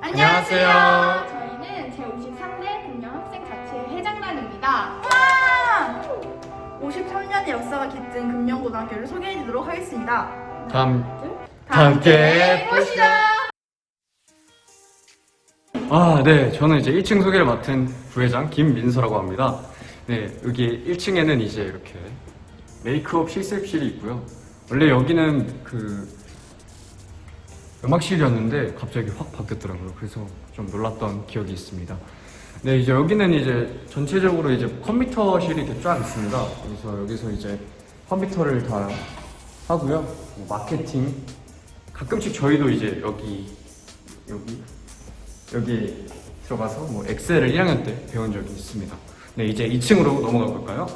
안녕하세요. 저희는 제53대 금년학생자치회 회장단입니다. 53년의 역사가 깃든 금년고등학교를 소개해드리도록 하겠습니다. 다음 다 함께 보시죠. 아, 네. 저는 이제 1층 소개를 맡은 부회장 김민서라고 합니다. 네, 여기 1층에는 이제 이렇게 메이크업 실습실이 있고요. 원래 여기는 그 음악실이었는데 갑자기 확 바뀌었더라고요. 그래서 좀 놀랐던 기억이 있습니다. 네, 이제 여기는 이제 전체적으로 이제 컴퓨터실이 이렇게 쫙 있습니다. 그래서 여기서 이제 컴퓨터를 다 하고요. 뭐 마케팅 가끔씩 저희도 이제 여기 여기 여기 들어가서 뭐 엑셀을 1학년 때 배운 적이 있습니다. 네, 이제 2층으로 넘어가 볼까요?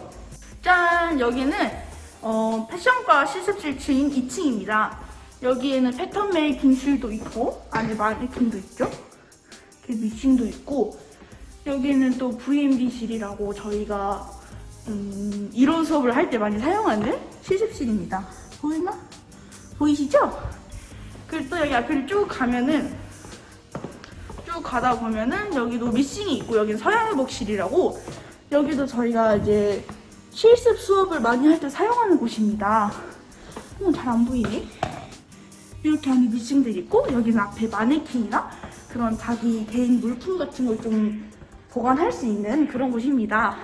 짠! 여기는 어, 패션과 실습실 층인 2층입니다. 여기에는 패턴 메이킹실도 있고 안에 마네킹도 있죠. 이렇게 미싱도 있고 여기는 또 VMD실이라고 저희가 음, 이론 수업을 할 때 많이 사용하는 실습실입니다. 보이나? 보이시죠? 그리고 또 여기 앞을 쭉 가면은 쭉 가다 보면은 여기도 미싱이 있고 여기는 서양회복실이라고 여기도 저희가 이제 실습 수업을 많이 할 때 사용하는 곳입니다. 어, 잘안 보이네. 이렇게 안에 미싱들이 있고 여기는 앞에 마네킹이나 그런 자기 개인 물품 같은 걸 좀 보관할 수 있는 그런 곳입니다.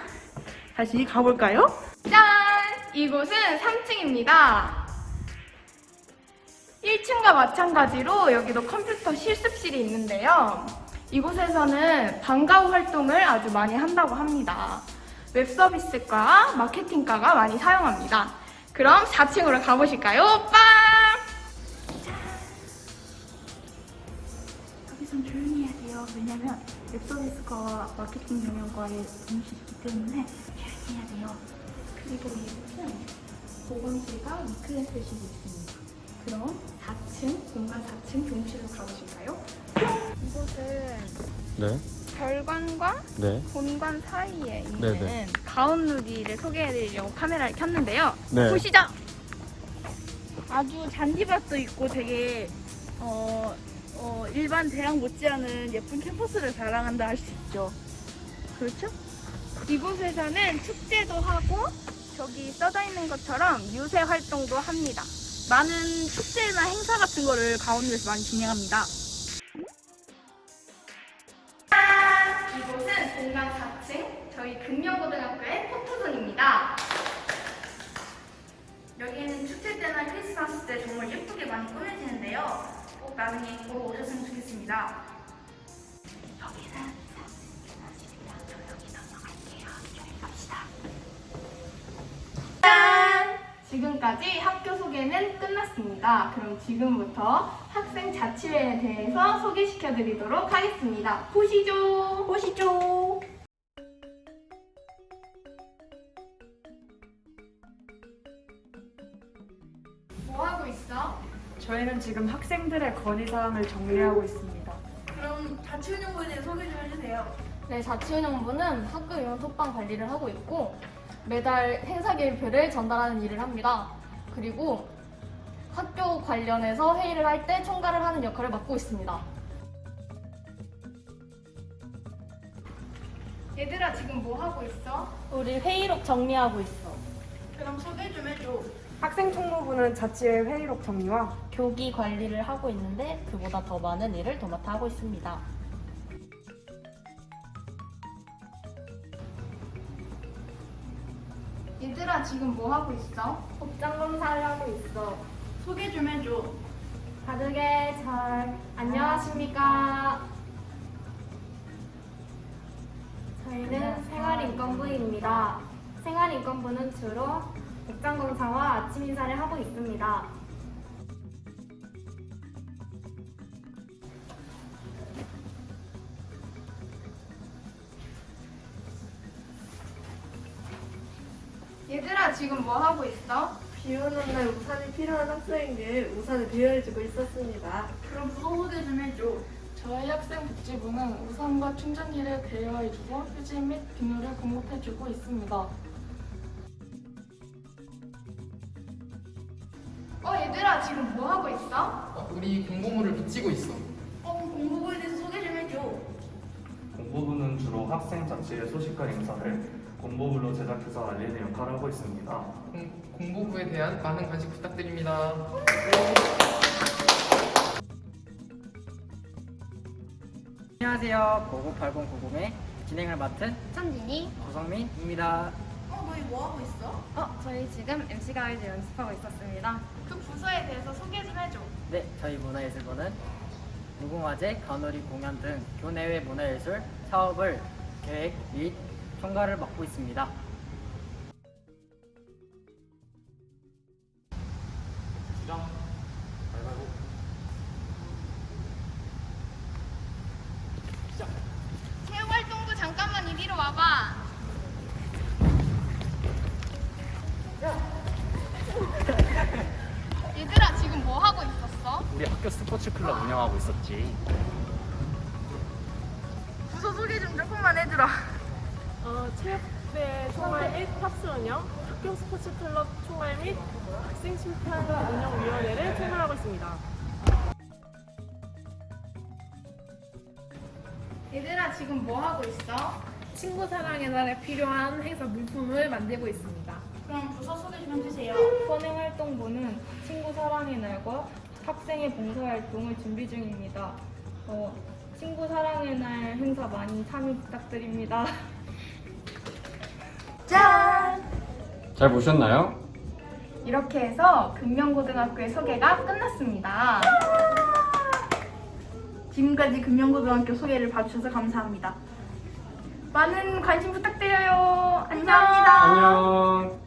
다시 가볼까요? 짠! 이곳은 3층입니다. 1층과 마찬가지로 여기도 컴퓨터 실습실이 있는데요. 이곳에서는 방과 후 활동을 아주 많이 한다고 합니다. 웹 서비스과 마케팅과가 많이 사용합니다. 그럼 4층으로 가보실까요? 빵! 여기선 조용히 해야 돼요. 왜냐면 웹 서비스과 마케팅 경영과의 동시이기 때문에 조용히 해야 돼요. 그리고 이곳은 보건실과 위클래스실이 있습니다. 그럼 4층, 공간 4층 교무실로 가보실까요? 이곳은 네. 별관과 네. 본관 사이에 있는 네네. 가온누리를 소개해드리려고 카메라를 켰는데요. 네. 보시죠. 아주 잔디밭도 있고 되게 어, 어, 일반 대학 못지않은 예쁜 캠퍼스를 자랑한다 할 수 있죠. 그렇죠? 이곳에서는 축제도 하고 저기 써져 있는 것처럼 유세 활동도 합니다. 많은 축제나 행사 같은 거를 가온누리에서 많이 진행합니다. 이곳은 공간 4층 저희 금명고등학교의 포토존입니다. 여기는 축제 때나 크리스마스 때 정말 예쁘게 많이 꾸며지는데요. 꼭 나중에 보러 오셨으면 좋겠습니다. 지금까지 학교 소개는 끝났습니다. 그럼 지금부터 학생 자치회에 대해서 소개시켜 드리도록 하겠습니다. 보시죠. 보시죠. 뭐 하고 있어? 저희는 지금 학생들의 건의사항을 정리하고 있습니다. 그럼 자치운영부에 대해 소개 좀 해주세요. 네, 자치운영부는 학교 이용 톡방 관리를 하고 있고 매달 행사 계획표를 전달하는 일을 합니다. 그리고 학교 관련해서 회의를 할 때 총괄을 하는 역할을 맡고 있습니다. 얘들아 지금 뭐 하고 있어? 우리 회의록 정리하고 있어. 그럼 소개 좀 해줘. 학생 총무부는 자치회 회의록 정리와 교기 관리를 하고 있는데 그보다 더 많은 일을 도맡아 하고 있습니다. 얘들아 지금 뭐 하고 있어? 복장 검사를 하고 있어. 소개 좀 해줘. 바르게 잘 안녕하십니까? 저희는 생활인권부입니다. 생활인권부는 주로 복장 검사와 아침 인사를 하고 있습니다. 얘들아 지금 뭐 하고 있어? 비 오는 날 우산이 필요한 학생에게 우산을 대여해주고 있었습니다. 그럼 부서 소개 좀 해줘. 저희 학생복지부는 우산과 충전기를 대여해주고 휴지 및 비누를 공급해주고 있습니다. 어 얘들아 지금 뭐 하고 있어? 어, 우리 공보물을 붙이고 있어. 어, 그럼 공부부에 대해서 소개 좀 해줘. 공보부는 주로 학생 잡지의 소식과 행사를 공보물로 제작해서 알리는 역할을 하고 있습니다. 공, 공보부에 대한 많은 관심 부탁드립니다. 안녕하세요. 고고 8090의 진행을 맡은 천진이. 고성민입니다. 어, 너희 뭐 하고 있어? 어, 저희 지금 MC 가이드 연습하고 있었습니다. 그 부서에 대해서 소개 좀 해줘. 네, 저희 문화예술부는 무궁화제, 간오리 공연 등 교내외 문화예술 사업을 계획 및 총괄을 맡고 있습니다. 체육활동부 잠깐만 이리로 와봐. 얘들아 지금 뭐 하고 있었어? 우리 학교 스포츠 클럽 운영하고 있었지. 부서 소개 좀 조금만 해주라. 운영, 학교 스포츠 클럽 총괄 및 학생 심판 운영위원회를 총괄하고 있습니다. 얘들아 지금 뭐 하고 있어? 친구 사랑의 날에 필요한 행사 물품을 만들고 있습니다. 그럼 부서 소개 좀 해주세요. 선행활동부는 친구 사랑의 날과 학생의 봉사활동을 준비 중입니다. 어, 친구 사랑의 날 행사 많이 참여 부탁드립니다. 짠! 잘 보셨나요? 이렇게 해서 금명고등학교의 소개가 끝났습니다. 지금까지 금명고등학교 소개를 봐주셔서 감사합니다. 많은 관심 부탁드려요. 안녕. 안녕.